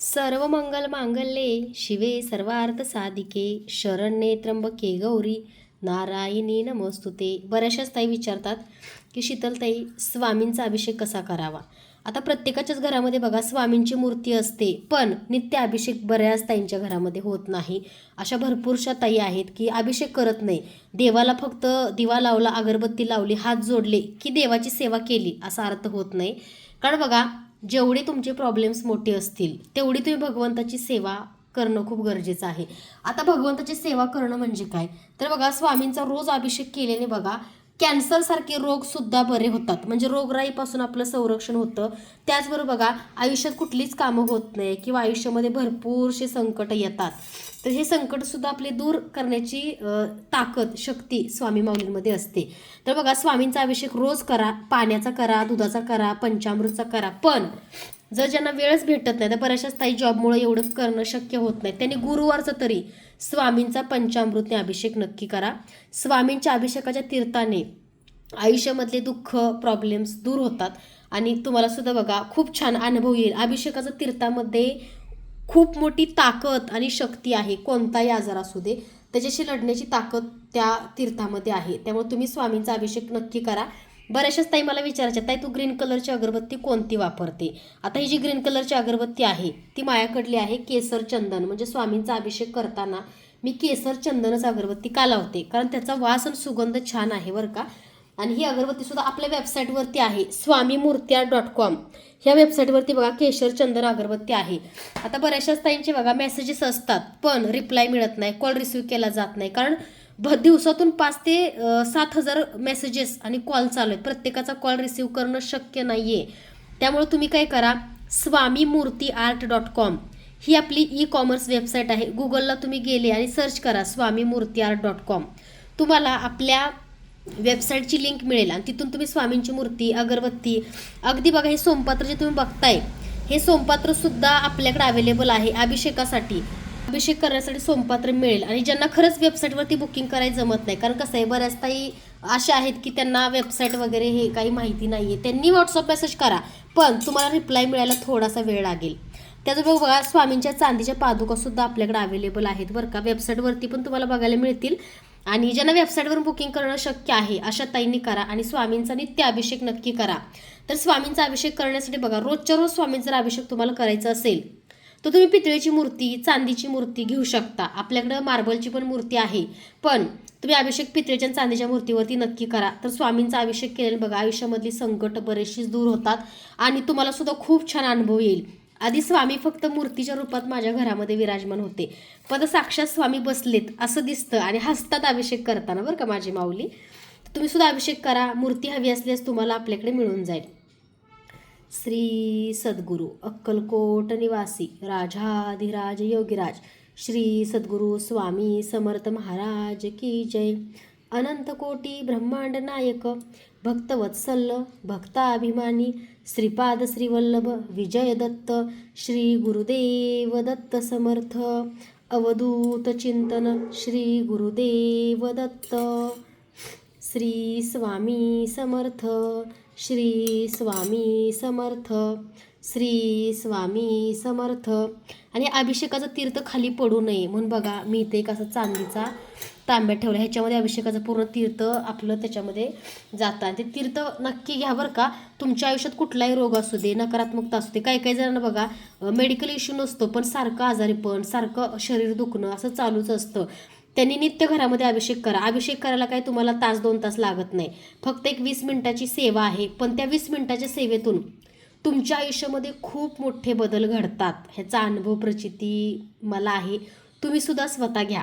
सर्व मंगल मांगल्ये शिवे सर्वार्थ साधिके शरण्ये त्र्यंबके गौरी नारायणी नमोस्तुते. बऱ्याचशाच ताई विचारतात की शीतलताई स्वामींचा अभिषेक कसा करावा? आता प्रत्येकाच्याच घरामध्ये बघा स्वामींची मूर्ती असते पण नित्य अभिषेक बऱ्याच ताईंच्या घरामध्ये होत नाही. अशा भरपूरशा ताई आहेत की अभिषेक करत नाही. देवाला फक्त दिवा लावला अगरबत्ती लावली हात जोडले की देवाची सेवा केली असा अर्थ होत नाही. कारण बघा जेवढे तुमचे प्रॉब्लेम्स मोठे असतील तेवढी तुम्ही भगवंताची सेवा करणं खूप गरजेचं आहे. आता भगवंताची सेवा करणं म्हणजे काय? तर बघा स्वामींचा रोज अभिषेक केल्याने बघा कॅन्सरसारखे रोगसुद्धा बरे होतात. म्हणजे रोगराईपासून आपलं संरक्षण होतं. त्याचबरोबर बघा आयुष्यात कुठलीच कामं होत नाही किंवा आयुष्यामध्ये भरपूरसे संकट येतात. तर हे संकटसुद्धा आपले दूर करण्याची ताकद शक्ती स्वामी माऊलींमध्ये असते. तर बघा स्वामींचा अभिषेक रोज करा पाण्याचा करा दुधाचा करा पंचामृतचा करा. पण जर ज्यांना वेळच भेटत नाही तर बऱ्याचशाच ताई जॉबमुळे एवढं करणं शक्य होत नाही. त्यांनी गुरुवारचं तरी स्वामींचा पंचामृतने अभिषेक नक्की करा. स्वामींच्या अभिषेकाच्या तीर्थाने आयुष्यामधले दुःख प्रॉब्लेम्स दूर होतात. आणि तुम्हाला सुद्धा बघा खूप छान अनुभव येईल. अभिषेकाच्या तीर्थामध्ये खूप मोठी ताकद आणि शक्ती आहे कोणताही आजार असू दे. त्याच्याशी लढण्याची ताकद त्या तीर्थामध्ये आहे. त्यामुळे तुम्ही स्वामींचा अभिषेक नक्की करा. बऱ्याचशाच ताई मला विचारायच्या ताई तू ग्रीन कलरची अगरबत्ती कोणती वापरते? आता ही जी ग्रीन कलरची अगरबत्ती आहे ती मायाकडली आहे केसर चंदन. म्हणजे स्वामींचा अभिषेक करताना मी केसर चंदनच अगरबत्ती का लावते? कारण त्याचा वास आणि सुगंध छान आहे बरं का. आणि ही अगरबत्ती सुद्धा आपल्या वेबसाईटवरती आहे. स्वामी मूर्त्या डॉट कॉम ह्या वेबसाईटवरती बघा केशर चंदन अगरबत्ती आहे. आता बऱ्याचशाच ताईंचे बघा मेसेजेस असतात पण रिप्लाय मिळत नाही कॉल रिसिव्ह केला जात नाही. कारण भ दिवसातून पाच ते सात हजार मेसेजेस आणि कॉल चालू आहेत. प्रत्येकाचा कॉल रिसिव्ह करणं शक्य नाही आहे त्यामुळे तुम्ही काय करा स्वामी मूर्ती आर्ट डॉट कॉम ही आपली ई कॉमर्स वेबसाईट आहे गुगलला तुम्ही गेले आणि सर्च करा स्वामी मूर्ती आर्ट डॉट कॉम तुम्हाला आपल्या वेबसाईटची लिंक मिळेल आणि तिथून तुम्ही स्वामींची मूर्ती अगरबत्ती अगदी बघा हे सोमपात्र जे तुम्ही बघताय हे सोमपात्र सुद्धा आपल्याकडे अवेलेबल आहे अभिषेकासाठी. अभिषेक करण्यासाठी सोमपात्र मिळेल आणि ज्यांना खरंच वेबसाईटवरती बुकिंग करायला जमत नाही कारण कसं आहे बऱ्याच ताई अशा आहेत की त्यांना वेबसाईट वगैरे हे काही माहिती नाही आहे त्यांनी व्हॉट्सअप मेसेज करा पण तुम्हाला रिप्लाय मिळायला थोडासा वेळ लागेल. त्याचबरोबर बघा स्वामींच्या चांदीच्या पादुका सुद्धा आपल्याकडे अवेलेबल आहेत. बरं का वेबसाईटवरती पण तुम्हाला बघायला मिळतील. आणि ज्यांना वेबसाईटवर बुकिंग करणं शक्य आहे अशा ताईंनी करा आणि स्वामींचा नित्य अभिषेक नक्की करा. तर स्वामींचा अभिषेक करण्यासाठी बघा रोजच्या रोज स्वामींचा जर अभिषेक तुम्हाला करायचा असेल तर तुम्ही पितळेची मूर्ती चांदीची मूर्ती घेऊ शकता. आपल्याकडं मार्बलची पण मूर्ती आहे पण तुम्ही अभिषेक पितळेच्या आणि चांदीच्या मूर्तीवरती नक्की करा. तर स्वामींचा अभिषेक केल्याने बघा आयुष्यामधली संकट बरेचशीच दूर होतात आणि तुम्हाला सुद्धा खूप छान अनुभव येईल. आधी स्वामी फक्त मूर्तीच्या रूपात माझ्या घरामध्ये विराजमान होते. पण साक्षात स्वामी बसलेत असं दिसतं आणि हसतात अभिषेक करताना बरं का माझी माऊली. तुम्ही सुद्धा अभिषेक करा मूर्ती हवी असल्यास तुम्हाला आपल्याकडे मिळून जाईल. श्री सद्गुरू अक्कलकोट निवासी राजाधिराज योगीराज श्री सद्गुरू स्वामी समर्थ महाराज की जय. अनंतकोटी ब्रह्मांड नायक भक्तवत्सल भक्ताभिमानी श्रीपाद श्रीवल्लभ विजय दत्त श्री गुरुदेव दत्त समर्थ अवधूत चिंतन श्री गुरुदेव दत्त श्री स्वामी समर्थ श्री स्वामी समर्थ श्री स्वामी समर्थ. आणि अभिषेकाचं तीर्थ खाली पडू नये म्हणून बघा मी इथे एक चांदीचा तांब्यात ठेवलं. ह्याच्यामध्ये अभिषेकाचं पूर्ण तीर्थ आपलं त्याच्यामध्ये जातं. आणि ते तीर्थ नक्की घ्या बरं का. तुमच्या आयुष्यात कुठलाही रोग असू दे नकारात्मकता असू दे काही काही जणांना बघा मेडिकल इश्यू नसतो पण सारखं आजारीपण सारखं शरीर दुखणं असं चालूच असतं. त्यांनी नित्य घरामध्ये अभिषेक करा. अभिषेक करायला काही तुम्हाला तास दोन तास लागत नाही. फक्त एक वीस मिनिटाची सेवा आहे. पण त्या वीस मिनिटाच्या सेवेतून तुमच्या आयुष्यामध्ये खूप मोठे बदल घडतात. ह्याचा अनुभव प्रचिती मला आहे. तुम्ही सुद्धा स्वतः घ्या.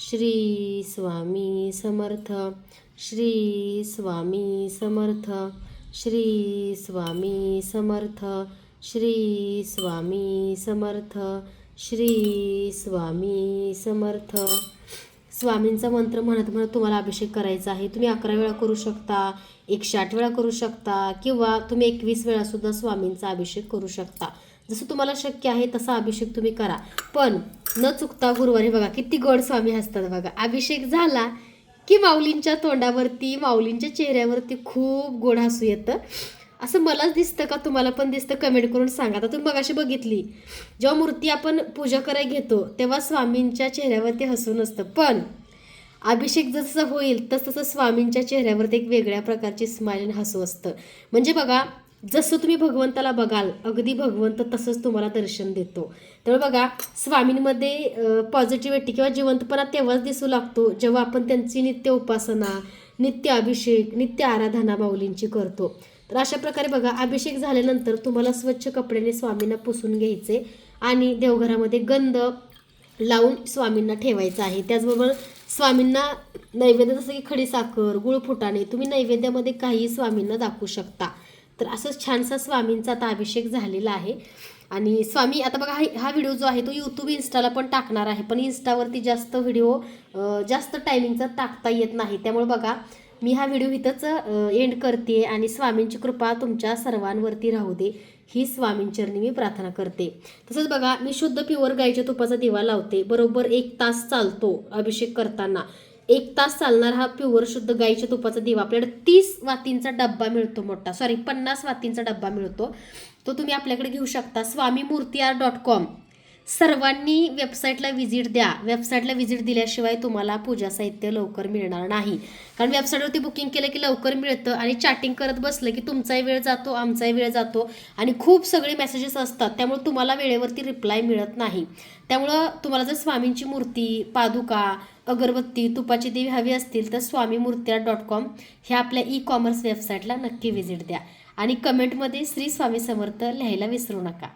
श्री स्वामी समर्थ श्री स्वामी समर्थ श्री स्वामी समर्थ श्री स्वामी समर्थ श्री स्वामी समर्थ. स्वामींचा मंत्र म्हणत म्हणत तुम्हाला अभिषेक करायचा आहे. तुम्ही अकरा वेळा करू शकता एकशे आठ वेळा करू शकता किंवा तुम्ही एकवीस वेळासुद्धा स्वामींचा अभिषेक करू शकता. जसं तुम्हाला शक्य आहे तसा अभिषेक तुम्ही करा. पण न चुकता गुरुवारी बघा किती गोड स्वामी असतात बघा. अभिषेक झाला की माऊलींच्या तोंडावरती माऊलींच्या चेहऱ्यावरती खूप गोड हसू येतं. असं मलाच दिसतं का? तुम्हाला पण दिसतं? कमेंट करून सांगा. आता तुम्ही मगाशी बघितली जेव्हा मूर्ती आपण पूजा करायला घेतो तेव्हा स्वामींच्या चेहऱ्यावरती हसून असतं पण अभिषेक जसं होईल तस तसं स्वामींच्या चेहऱ्यावरती एक वेगळ्या प्रकारची स्माईल हसू असतं. म्हणजे बघा जसं तुम्ही भगवंताला बघाल अगदी भगवंत तसंच तुम्हाला दर्शन देतो. त्यामुळे बघा स्वामींमध्ये पॉझिटिव्हिटी किंवा जिवंतपणा तेव्हाच दिसू लागतो जेव्हा आपण त्यांची नित्य उपासना नित्य अभिषेक नित्य आराधना माऊलींची करतो. तर अशा प्रकारे बघा अभिषेक झाल्यानंतर तुम्हाला स्वच्छ कपड्याने स्वामींना पुसून घ्यायचे आणि देवघरामध्ये गंध लावून स्वामींना ठेवायचं आहे. त्याचबरोबर स्वामींना नैवेद्य जसं की खडीसाखर गुळ फुटाणे तुम्ही नैवेद्यामध्ये काही स्वामींना दाखवू शकता. तर असंच छानसा स्वामींचा आता अभिषेक झालेला आहे. आणि स्वामी आता बघा हा हा व्हिडिओ जो आहे तो यूट्यूब इन्स्टाला पण टाकणार आहे. पण इन्स्टावरती जास्त व्हिडिओ जास्त टायमिंगचा टाकता येत नाही. त्यामुळे बघा मी हा व्हिडिओ इथंच एंड करते आणि स्वामींची कृपा तुमच्या सर्वांवरती राहू दे. ही स्वामींचरणी मी प्रार्थना करते. तसंच बघा मी शुद्ध प्युअर गाईच्या तुपाचा दिवा लावते. बरोबर एक तास चालतो अभिषेक करताना. एक तास चालणार हा प्युअर शुद्ध गाईच्या तुपाचा दिवा. आपल्याकडे तीस वातींचा डब्बा मिळतो मोठा. सॉरी पन्नास वातींचा डब्बा मिळतो. तो तुम्ही आपल्याकडे घेऊ शकता. स्वामी मूर्ती आर डॉट कॉम सर्वांनी वेबसाईटला व्हिजिट द्या. वेबसाईटला व्हिजिट दिल्याशिवाय तुम्हाला पूजा साहित्य लवकर मिळणार नाही. कारण वेबसाईटवरती बुकिंग केलं की लवकर मिळतं आणि चॅटिंग करत बसलं की तुमचाही वेळ जातो आमचाही वेळ जातो आणि खूप सगळे मेसेजेस असतात. त्यामुळे तुम्हाला वेळेवरती रिप्लाय मिळत नाही. त्यामुळं तुम्हाला जर स्वामींची मूर्ती पादुका अगरबत्ती तुपाची देवी हवी असतील तर स्वामी मूर्त्या डॉट कॉम ह्या आपल्या ई कॉमर्स वेबसाईटला नक्की व्हिजिट द्या. आणि कमेंटमध्ये श्री स्वामी समर्थ लिहायला विसरू नका.